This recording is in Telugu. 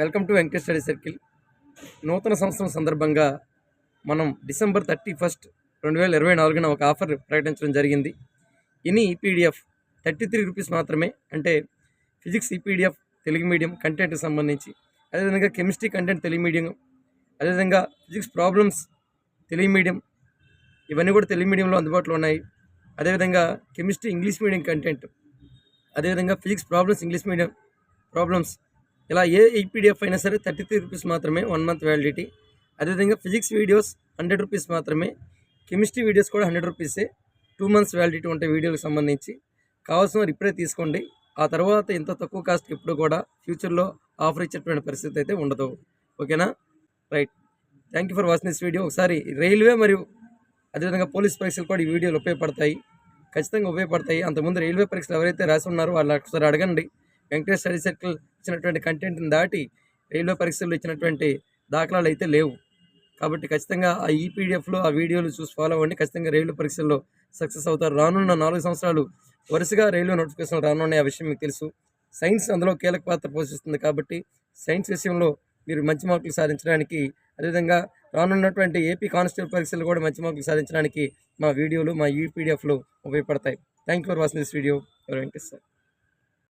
Welcome to Venkatesh study circle. నూతన సంవత్సరం సందర్భంగా మనం డిసెంబర్ థర్టీ ఫస్ట్ రెండు వేల ఇరవై నాలుగున ఒక ఆఫర్ ప్రకటించడం జరిగింది. ఇని ఈపీడిఎఫ్ థర్టీ త్రీ రూపీస్ మాత్రమే అంటే physics e PDF Telugu medium కంటెంట్కి సంబంధించి అదేవిధంగా కెమిస్ట్రీ కంటెంట్ తెలుగు మీడియం అదేవిధంగా ఫిజిక్స్ ప్రాబ్లమ్స్ తెలుగు మీడియం ఇవన్నీ కూడా తెలుగు మీడియంలో అందుబాటులో ఉన్నాయి. అదేవిధంగా కెమిస్ట్రీ ఇంగ్లీష్ మీడియం కంటెంట్ అదేవిధంగా physics problems English medium problems ఇలా ఏ ఈపీడిఎఫ్ అయినా సరే థర్టీ త్రీ రూపీస్ మాత్రమే వన్ మంత్ వ్యాలిడిటీ అదేవిధంగా ఫిజిక్స్ వీడియోస్ హండ్రెడ్ రూపీస్ మాత్రమే. కెమిస్ట్రీ వీడియోస్ కూడా హండ్రెడ్ రూపీసే టూ మంత్స్ వ్యాలిడిటీ ఉంటాయి వీడియోకి సంబంధించి. కావాల్సిన వారు ఇప్పుడే తీసుకోండి. ఆ తర్వాత ఇంత తక్కువ కాస్ట్కి ఇప్పుడు కూడా ఫ్యూచర్లో ఆఫర్ ఇచ్చేటువంటి పరిస్థితి అయితే ఉండదు. ఓకేనా? Right thank you for watching this video ఒకసారి రైల్వే మరియు అదేవిధంగా పోలీస్ పరీక్షలు కూడా ఈ వీడియోలు ఉపయోగపడతాయి. ఖచ్చితంగా ఉపయోగపడతాయి. అంతకుముందు రైల్వే పరీక్షలు ఎవరైతే రాసి ఉన్నారో వాళ్ళు ఒకసారి అడగండి. వెంకటేష్ స్టడీ సర్కిల్ ఇచ్చినటువంటి కంటెంట్ని దాటి రైల్వే పరీక్షల్లో ఇచ్చినటువంటి దాఖలాలు అయితే లేవు. కాబట్టి ఖచ్చితంగా ఆ ఈపీడిఎఫ్లో ఆ వీడియోలు చూసి ఫాలో అవ్వండి. ఖచ్చితంగా రైల్వే పరీక్షల్లో సక్సెస్ అవుతారు. రానున్న నాలుగు సంవత్సరాలు వరుసగా రైల్వే నోటిఫికేషన్ రానున్నాయి. ఆ విషయం మీకు తెలుసు. సైన్స్ అందులో కీలక పాత్ర పోషిస్తుంది కాబట్టి సైన్స్ విషయంలో మీరు మంచి మార్కులు సాధించడానికి అదేవిధంగా రానున్నటువంటి ఏపీ కానిస్టేబుల్ పరీక్షలు కూడా మంచి మార్కులు సాధించడానికి మా వీడియోలు మా ఈ ఉపయోగపడతాయి. Thank you for watching this video Venkatesh sir